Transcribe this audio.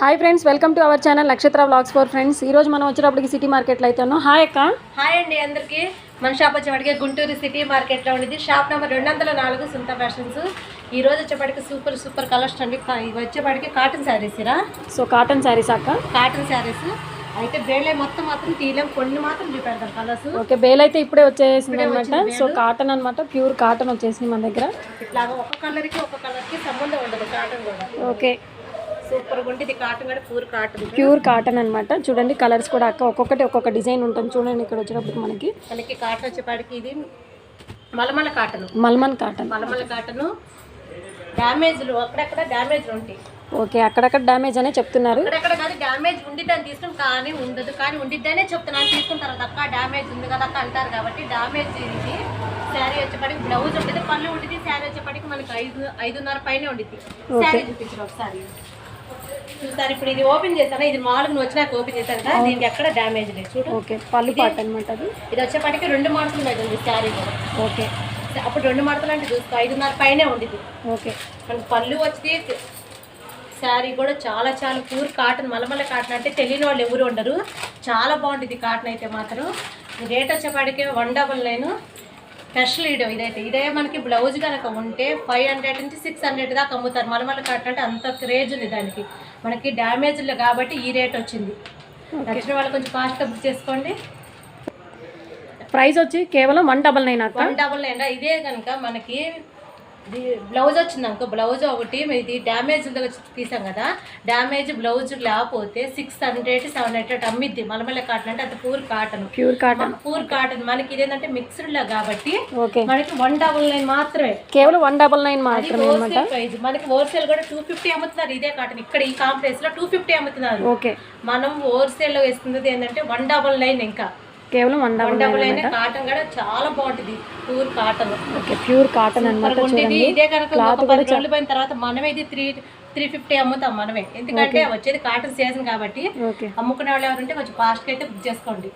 Hi friends welcome to our channel Nakshatra blogs for friends ఈ రోజు మనం వచ్చేటప్పటికి సిటీ మార్కెట్లో అయితే ఉన్నాం. హాయ్ అక్క. హాయ్ అండి అందరికి. మన షాప్ వచ్చేప్పటికి గుంటూరు సిటీ మార్కెట్లో ఉండేది షాప్ నెంబర్ రెండు వందల నాలుగు సుంత ఫ్యాషన్స్ ఈ రోజు వచ్చేప్పటికి సూపర్ సూపర్ కలర్స్ అండి. ఇవి వచ్చేప్పటికి కాటన్ శారీస్ రా. సో కాటన్ శారీస్ అక్క. కాటన్ శారీస్ అయితే బేలే మొత్తం మాత్రం తీయలేం. కొన్ని మాత్రం చూపెడతాం కలర్స్ ఓకే బేల్ అయితే ఇప్పుడే వచ్చేసింది అనమాట సో కాటన్ అనమాట ప్యూర్ కాటన్ వచ్చేసింది మన దగ్గర. ఇట్లాగా ఒక కలర్కి ఒక కలర్కి సంబంధం ఉండదు కాటన్ కూడా. ఓకే సూపర్గా ఉంటుంది. కాటన్ కూడా పూర్ కాటన్. ప్యూర్ కాటన్ అనమాట చూడండి కలర్స్ కూడా అక్క ఒక్కొక్కటి ఒక్కొక్క డిజైన్ ఉంటుంది. చూడండి ఇక్కడ వచ్చేటప్పటికి మనకి మనకి కాటన్ వచ్చేప్పటికి ఇది mulmul cotton. Mulmul cotton. Mulmul cotton. డ్యామేజ్లు అక్కడక్కడ డ్యామేజ్లు ఉంటాయి. ఓకే అక్కడక్కడ డ్యామేజ్ అనే చెప్తున్నారు. అక్కడక్కడ కాదు డ్యామేజ్ ఉండిద్దని తీసుకుని కానీ ఉండదు. కానీ ఉండిద్దనే చెప్తున్నాను తీసుకున్న తర్వాత అక్క డ్యామేజ్ ఉంది కదా అక్క అంటారు కాబట్టి డ్యామేజ్ ఇది. శారీ వచ్చేప్పటికి బ్లౌజ్ ఉంటుంది పళ్ళు ఉంటుంది శారీ వచ్చేప్పటికి మనకి ఐదు ఐదున్నర పైన ఉండిద్ది. శారీ చూపించిన ఒకసారి. చూసారు ఇప్పుడు ఇది ఓపెన్ చేశాను? ఇది నువ్వు వచ్చినాక ఓపెన్ చేశాను కదా దీనికి ఎక్కడ డ్యామేజ్ లేదు. చూడు. ఓకే పళ్ళు పాట అనమాట అది. ఇది వచ్చేప్పటికి రెండు మడతలు మీద ఉంది శారీ. కూడా ఓకే అప్పుడు రెండు మడతలు అంటే చూసుకో ఐదున్నర పైనే ఉండిద్ది ఓకే. మనకి పళ్ళు వచ్చి శారీ కూడా చాలా చాలా ప్యూర్ కాటన్ మలమల కాటన్ అంటే తెలియని వాళ్ళు ఎవరు ఉండరు. చాలా బాగుంటుంది కాటన్ అయితే మాత్రం. రేట్ వచ్చేపాటికి వన్ డబల్ నైన్. స్పెషల్ ఇడో ఇదైతే. ఇదే మనకి బ్లౌజ్ కనుక ఉంటే ఫైవ్ హండ్రెడ్ నుంచి సిక్స్ హండ్రెడ్ దాకా అమ్ముతారు. మలమల కాటన్ అంటే అంత క్రేజ్ ఉంది దానికి. మనకి డ్యామేజ్లు కాబట్టి ఈ రేట్ వచ్చింది. నచ్చిన వాళ్ళు కొంచెం ఫాస్ట్గా బుక్ చేసుకోండి. ప్రైస్ వచ్చి కేవలం one double nine one double nine ఇదే కనుక మనకి బ్లౌజ్ వచ్చింది అనుకో బ్లౌజ్ ఒకటి ఇది డ్యామేజ్ తీసాం కదా డ్యామేజ్ బ్లౌజ్ లేకపోతే సిక్స్ హండ్రెడ్ సెవెన్ హండ్రెడ్ అమ్మిద్ది. మలమల్ల కాటన్ అంటే అది pure cotton pure cotton pure cotton మనకి ఇదేంటంటే మిక్స్డ్ లా కాబట్టి మనకి వన్ డబల్ నైన్ మాత్రమే. కేవలం వన్ డబల్ నైన్ మాత్రమే ప్రైస్ మనకి హోల్సేల్ కూడా టూ ఫిఫ్టీ అమ్ముతున్నారు ఇదే కాటన్ ఇక్కడ ఈ కాంప్లెక్స్లో టూ ఫిఫ్టీ అమ్ముతున్నారు. మనం హోల్సేల్లో వేసుకున్నది ఏంటంటే వన్ డబల్ నైన్ ఇంకా. కేవలం వన్ డబల్ కాటన్ కూడా చాలా బాగుంటుంది. Pure cotton. Okay pure cotton అనమాట ఉండేది ఇదే కనుక ఒక పది రోజులు పోయిన తర్వాత మనమే ఇది త్రీ త్రీ ఫిఫ్టీ అమ్ముతాం మనమే. ఎందుకంటే వచ్చేది కాటన్ సీజన్ కాబట్టి అమ్ముకునే వాళ్ళు ఎవరుంటే కొంచెం ఫాస్ట్గా అయితే బుక్ చేసుకోండి.